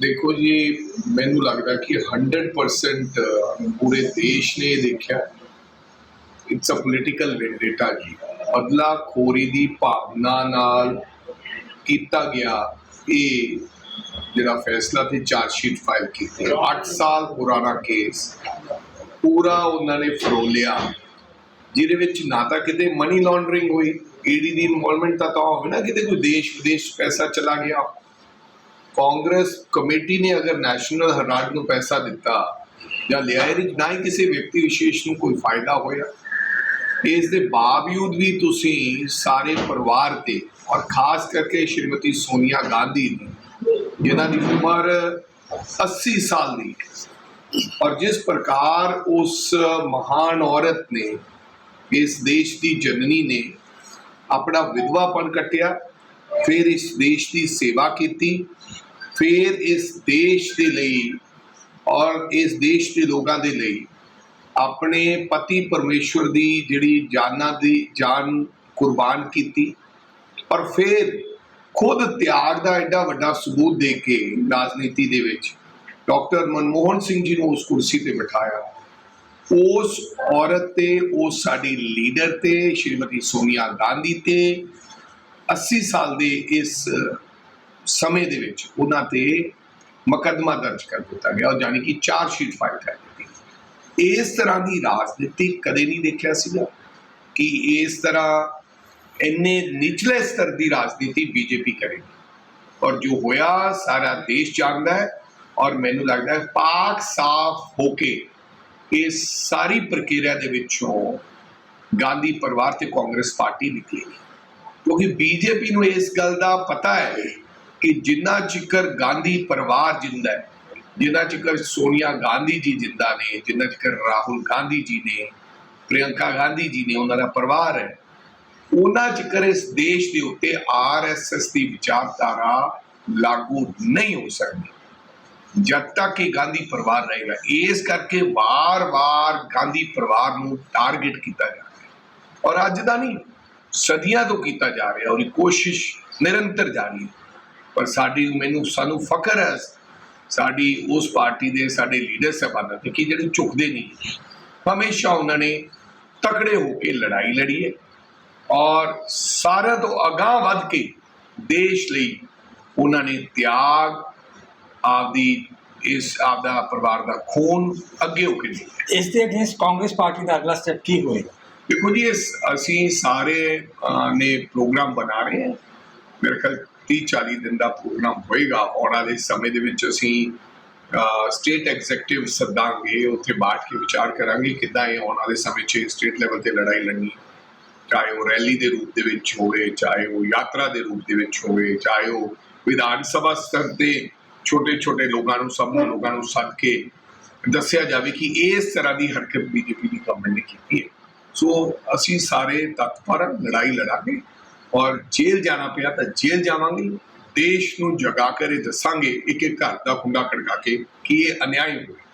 ਦੇਖੋ ਜੀ, ਮੈਨੂੰ ਲੱਗਦਾ ਕਿ 100% ਪੂਰੇ ਦੇਸ਼ ਨੇ ਦੇਖਿਆ। ਇਟਸ ਅ ਪੋਲੀਟੀਕਲ ਵੈਂਡੇਟਾ ਜੀ। ਬਦਲਾ ਖੋਰੀ ਦੀ ਭਾਵਨਾ ਨਾਲ ਕੀਤਾ ਗਿਆ ਇਹ ਜਿਹੜਾ ਫੈਸਲਾ ਤੇ ਚਾਰਜ ਸ਼ੀਟ ਫਾਈਲ ਕੀਤੀ 8 ਸਾਲ ਪੁਰਾਣਾ ਕੇਸ ਪੂਰਾ ਉਹਨਾਂ ਨੇ ਫਰੋਲਿਆ, ਜਿਹਦੇ ਵਿੱਚ ਨਾ ਤਾਂ ਕਿਤੇ ਮਨੀ ਲਾਂਡਰਿੰਗ ਹੋਈ ਈਡੀ ਦੀ ਇਨਵੋਲਵਮੈਂਟ ਤਾਂ ਤਾਂ ਹੋਵੇ ਨਾ, ਕਿਤੇ ਕੋਈ ਦੇਸ਼ ਵਿਦੇਸ਼ ਪੈਸਾ ਚਲਾ ਗਿਆ। ਕਾਂਗਰਸ ਕਮੇਟੀ ਨੇ ਅਗਰ ਨੈਸ਼ਨਲ ਹੈਰਾਲਡ ਨੂੰ ਪੈਸਾ ਦਿੱਤਾ ਜਾਂ ਲਿਆ, ਇਹਦੇ ਨਾ ਹੀ ਕਿਸੇ ਵਿਅਕਤੀ ਵਿਸ਼ੇਸ਼ ਨੂੰ ਕੋਈ ਫਾਇਦਾ ਹੋਇਆ। ਇਸ ਦੇ ਬਾਵਜੂਦ ਵੀ ਤੁਸੀਂ ਸਾਰੇ ਪਰਿਵਾਰ ਤੇ ਔਰ ਖਾਸ ਕਰਕੇ ਸ਼੍ਰੀਮਤੀ ਸੋਨੀਆ ਗਾਂਧੀ ਦੀ ਜਿਨ੍ਹਾਂ ਦੀ ਉਮਰ 80 ਸਾਲ ਦੀ ਔਰ ਜਿਸ ਪ੍ਰਕਾਰ ਉਸ ਮਹਾਨ ਔਰਤ ਨੇ ਇਸ ਦੇਸ਼ ਦੀ ਜਨਨੀ ਨੇ ਆਪਣਾ ਵਿਧਵਾਪਨ ਕੱਟਿਆ, ਫਿਰ ਇਸ ਦੇਸ਼ ਦੀ ਸੇਵਾ ਕੀਤੀ ਫਿਰ ਇਸ ਦੇਸ਼ ਦੇ ਲਈ ਔਰ ਇਸ ਦੇਸ਼ ਦੇ ਲੋਕਾਂ ਦੇ ਲਈ ਆਪਣੇ ਪਤੀ ਪਰਮੇਸ਼ਵਰ ਦੀ ਜਿਹੜੀ ਜਾਨਾਂ ਦੀ ਜਾਨ ਕੁਰਬਾਨ ਕੀਤੀ ਔਰ ਫਿਰ ਖੁਦ ਤਿਆਗ ਦਾ ਐਡਾ ਵੱਡਾ ਸਬੂਤ ਦੇ ਕੇ ਰਾਜਨੀਤੀ ਦੇ ਵਿੱਚ ਡਾਕਟਰ ਮਨਮੋਹਨ ਸਿੰਘ ਜੀ ਨੂੰ ਉਸ ਕੁਰਸੀ ਤੇ ਬਿਠਾਇਆ। ਉਸ ਔਰਤ ਤੇ ਉਸ ਸਾਡੀ ਲੀਡਰ ਤੇ ਸ਼੍ਰੀਮਤੀ ਸੋਨੀਆ ਗਾਂਧੀ ਤੇ 80 ਸਾਲ ਦੇ ਇਸ ਸਮੇਂ ਦੇ ਵਿੱਚ ਉਹਨਾਂ ਤੇ ਮੁਕੱਦਮਾ ਦਰਜ ਕਰ ਦਿੱਤਾ ਗਿਆ ਔਰ ਜਾਨੀ ਕਿ ਚਾਰ ਸ਼ੀਟ ਫਾਈਲ ਕਰ ਦਿੱਤੀ ਇਸ ਤਰ੍ਹਾਂ ਦੀ ਰਾਜਨੀਤੀ ਕਦੇ ਨਹੀਂ ਦੇਖਿਆ ਸੀਗਾ ਕਿ ਇਸ ਤਰ੍ਹਾਂ ਇੰਨੇ ਨਿਚਲੇ ਸਤਰ ਦੀ ਰਾਜਨੀਤੀ ਬੀਜੇਪੀ ਕਰੇਗੀ। ਔਰ ਜੋ ਹੋਇਆ, ਸਾਰਾ ਦੇਸ਼ ਜਾਣਦਾ ਹੈ ਔਰ ਮੈਨੂੰ ਲੱਗਦਾ ਹੈ ਪਾਕ ਸਾਫ਼ ਹੋ ਕੇ ਇਸ ਸਾਰੀ ਪ੍ਰਕਿਰਿਆ ਦੇ ਵਿੱਚੋਂ ਗਾਂਧੀ ਪਰਿਵਾਰ ਤੇ ਕਾਂਗਰਸ ਪਾਰਟੀ ਨਿਕਲੇਗੀ। ਕਿਉਂਕਿ ਬੀਜੇਪੀ ਨੂੰ ਇਸ ਗੱਲ ਦਾ ਪਤਾ ਹੈ ਕਿ ਜਿੰਨਾ ਚਿਕਰ ਗਾਂਧੀ ਪਰਿਵਾਰ ਜਿੰਦਾ ਹੈ, ਜਿੰਨਾ ਚਿਕਰ ਸੋਨੀਆ ਗਾਂਧੀ ਜੀ ਜਿੰਦਾ ਨੇ, ਜਿੰਨਾ ਚਿਕਰ ਰਾਹੁਲ ਗਾਂਧੀ ਜੀ ਨੇ, ਪ੍ਰਿਯੰਕਾ ਗਾਂਧੀ ਜੀ ਨੇ, ਉਹਨਾਂ ਦਾ ਪਰਿਵਾਰ ਹੈ, ਉਹਨਾਂ ਚਿਕਰ ਇਸ ਦੇਸ਼ ਦੇ ਉੱਤੇ ਆਰਐਸਐਸ ਦੀ ਵਿਚਾਰਧਾਰਾ ਲਾਗੂ ਨਹੀਂ ਹੋ ਸਕਦੀ। ਜਦ ਤੱਕ ਇਹ ਗਾਂਧੀ ਪਰਿਵਾਰ ਰਹੇਗਾ, ਇਸ ਕਰਕੇ ਵਾਰ-ਵਾਰ ਗਾਂਧੀ ਪਰਿਵਾਰ ਨੂੰ ਟਾਰਗੇਟ ਕੀਤਾ ਜਾ ਰਿਹਾ ਔਰ ਅੱਜ ਦਾ ਨਹੀਂ, ਸਦੀਆਂ ਤੋਂ ਕੀਤਾ ਜਾ ਰਿਹਾ ਔਰ ਇਹ ਕੋਸ਼ਿਸ਼ ਨਿਰੰਤਰ ਜਾਰੀ ਹੈ। ਪਰ ਸਾਡੀ ਮੈਨੂੰ ਸਾਨੂੰ ਫਖਰ ਹੈ ਸਾਡੀ ਉਸ ਪਾਰਟੀ ਦੇ ਸਾਡੇ ਲੀਡਰ ਸਾਹਿਬਾਨਾਂ ਤੇ ਕਿ ਜਿਹੜੇ ਝੁਕਦੇ ਨਹੀਂ। ਹਮੇਸ਼ਾ ਉਹਨਾਂ ਨੇ ਤਕੜੇ ਹੋ ਕੇ ਲੜਾਈ ਲੜੀ ਹੈ ਔਰ ਸਾਰਿਆਂ ਤੋਂ ਅਗਾਹ ਵੱਧ ਕੇ ਦੇਸ਼ ਲਈ ਉਹਨਾਂ ਨੇ ਤਿਆਗ ਆਪਦੀ ਇਸ ਆਪਦਾ ਪਰਿਵਾਰ ਦਾ ਖੂਨ ਅੱਗੇ ਹੋ ਕੇ ਇਸ ਦੇ ਅਗੇਂਸਟ ਕਾਂਗਰਸ ਪਾਰਟੀ ਦਾ ਅਗਲਾ ਸਟੈਪ ਕੀ ਹੋਏਗਾ? ਦੇਖੋ ਜੀ ਅਸੀਂ ਸਾਰੇ ਨੇ ਪ੍ਰੋਗਰਾਮ ਬਣਾ ਰਹੇ ਹਾਂ। ਮੇਰੇ ਖਿਆਲ 30 40 ਦਿਨ ਦਾ ਪ੍ਰੋਗਰਾਮ ਹੋਏਗਾ। ਆਉਣ ਵਾਲੇ ਸਮੇਂ ਦੇ ਵਿੱਚ ਅਸੀਂ ਸਟੇਟ ਐਗਜ਼ੈਕਟਿਵ ਸੱਦਾਂਗੇ, ਉੱਥੇ ਬਾਤ ਕੇ ਵਿਚਾਰ ਕਰਾਂਗੇ ਕਿੱਦਾਂ ਇਹ ਆਉਣ ਵਾਲੇ ਸਮੇਂ 'ਚ ਸਟੇਟ ਲੈਵਲ ਤੇ ਲੜਾਈ ਲੜਨੀ, ਚਾਹੇ ਉਹ ਰੈਲੀ ਦੇ ਰੂਪ ਦੇ ਵਿੱਚ ਹੋਵੇ, ਚਾਹੇ ਉਹ ਯਾਤਰਾ ਦੇ ਰੂਪ ਦੇ ਵਿੱਚ ਹੋਵੇ, ਚਾਹੇ ਉਹ ਵਿਧਾਨ ਸਭਾ ਸਤਰ ਤੇ ਛੋਟੇ ਛੋਟੇ ਲੋਕਾਂ ਨੂੰ ਸਭ ਲੋਕਾਂ ਨੂੰ ਸੱਦ ਕੇ ਦੱਸਿਆ ਜਾਵੇ ਕਿ ਇਸ ਤਰ੍ਹਾਂ ਦੀ ਹਰਕਤ ਬੀਜੇਪੀ ਦੀ ਗਵਰਨਮੈਂਟ ਨੇ ਕੀਤੀ ਹੈ। ਸੋ ਅਸੀਂ ਸਾਰੇ ਤਤਪਰ ਲੜਾਈ ਲੜਾਂਗੇ। ਔਰ ਜੇਲ੍ਹ ਜਾਣਾ ਪਿਆ ਤਾਂ ਜੇਲ੍ਹ ਜਾਵਾਂਗੇ। ਦੇਸ਼ ਨੂੰ ਜਗਾ ਕੇ ਇਹ ਦੱਸਾਂਗੇ ਇੱਕ ਇੱਕ ਘਰ ਦਾ ਕੁੰਡਾ ਖੜਕਾ ਕੇ ਕਿ ਇਹ ਅਨਿਆਏ ਹੋਇਆ